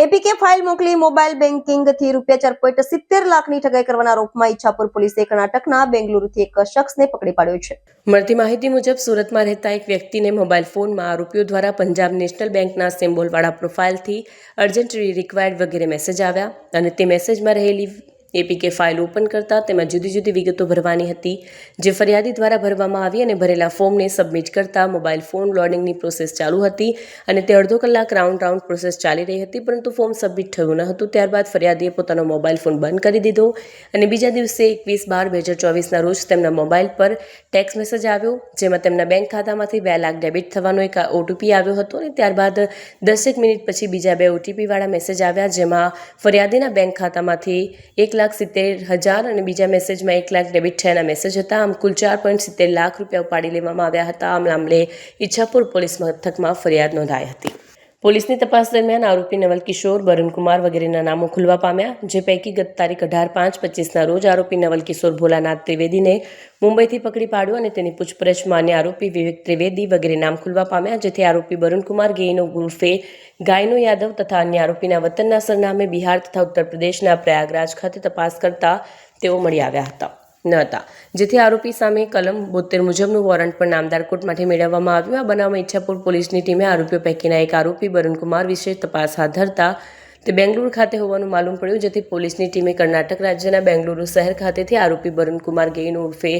APK file મોકલી mobile બેન્કિંગથી રૂપિયા ચાર પોઈન્ટ સિત્તેર લાખની ઠગાઈ કરવાના આરોપમાં ઈચ્છાપુર પોલીસે કર્ણાટકના બેંગલુરુથી એક શખ્સને પકડી પાડ્યો છે. મળતી માહિતી મુજબ સુરતમાં રહેતા એક વ્યક્તિને મોબાઈલ ફોનમાં આરોપીઓ દ્વારા પંજાબ નેશનલ બેંકના સિમ્બોલવાળા પ્રોફાઇલથી અર્જન્ટ રિક્વાયર્ડ વગેરે મેસેજ આવ્યા અને તે મેસેજમાં રહેલી એપીકે ફાઇલ ઓપન કરતા તેમાં જુદી જુદી વિગતો ભરવાની હતી, જે ફરિયાદી દ્વારા ભરવામાં આવી અને ભરેલા ફોર્મને સબમિટ કરતા મોબાઈલ ફોન લોડિંગની પ્રોસેસ ચાલુ હતી અને તે અડધો કલાક રાઉન્ડ રાઉન્ડ પ્રોસેસ ચાલી રહી હતી, પરંતુ ફોર્મ સબમિટ થયું ન હતું. ત્યારબાદ ફરિયાદીએ પોતાનો મોબાઈલ ફોન બંધ કરી દીધો અને બીજા દિવસે એકવીસ બાર બે હજાર ચોવીસના રોજ તેમના મોબાઈલ પર ટેક્સ મેસેજ આવ્યો, જેમાં તેમના બેંક ખાતામાંથી બે લાખ ડેબિટ થવાનો એક ઓટીપી આવ્યો હતો અને ત્યારબાદ દસેક મિનિટ પછી બીજા બે ઓટીપીવાળા મેસેજ આવ્યા, જેમાં ફરિયાદીના બેંક ખાતામાંથી એક લાખ સિત્તેર હજાર અને બીજા મેસેજમાં એક લાખ ડેબિટ થયાના મેસેજ હતા. આમ કુલ ચાર પોઈન્ટ સિત્તેર લાખ રૂપિયા ઉપાડી લેવામાં આવ્યા હતા. આ મામલે ઈચ્છાપુર પોલીસ મથકમાં ફરિયાદ નોંધાઈ હતી. પોલીસની તપાસ દરમિયાન આરોપી નવલ કિશોર બરુણકુમાર વગેરેના નામો ખુલવા પામ્યા, જે પૈકી ગત તારીખ અઢાર પાંચ પચીસના રોજ આરોપી નવલ કિશોર ભોલાનાથ ત્રિવેદીને મુંબઈથી પકડી પાડ્યો અને તેની પૂછપરછમાં અન્ય આરોપી વિવેક ત્રિવેદી વગેરે નામ ખુલવા પામ્યા, જેથી આરોપી બરુણકુમાર ગેઈનો ગુરફે ગાયનો યાદવ તથા અન્ય આરોપીના વતનના સરનામે બિહાર તથા ઉત્તર પ્રદેશના પ્રયાગરાજ ખાતે તપાસ કરતા તેઓ મળી આવ્યા હતા. ન હતા. જેથી આરોપી સામે કલમ બોતેર મુજબનું વોરંટ પણ નામદાર કોર્ટમાંથી મેળવવામાં આવ્યું. આ બનાવમાં ઈચ્છાપુર પોલીસની ટીમે આરોપીઓ પૈકીના એક આરોપી બરુણકુમાર વિશે તપાસ હાથ ધરતા તે બેંગલુરુ ખાતે હોવાનું માલુમ પડ્યું, જેથી પોલીસની ટીમે કર્ણાટક રાજ્યના બેંગલુરુ શહેર ખાતેથી આરોપી બરુણકુમાર ગેઈનો ઉર્ફે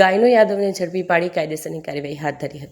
ગાયનો યાદવને ઝડપી પાડી કાયદેસરની કાર્યવાહી હાથ ધરી હતી.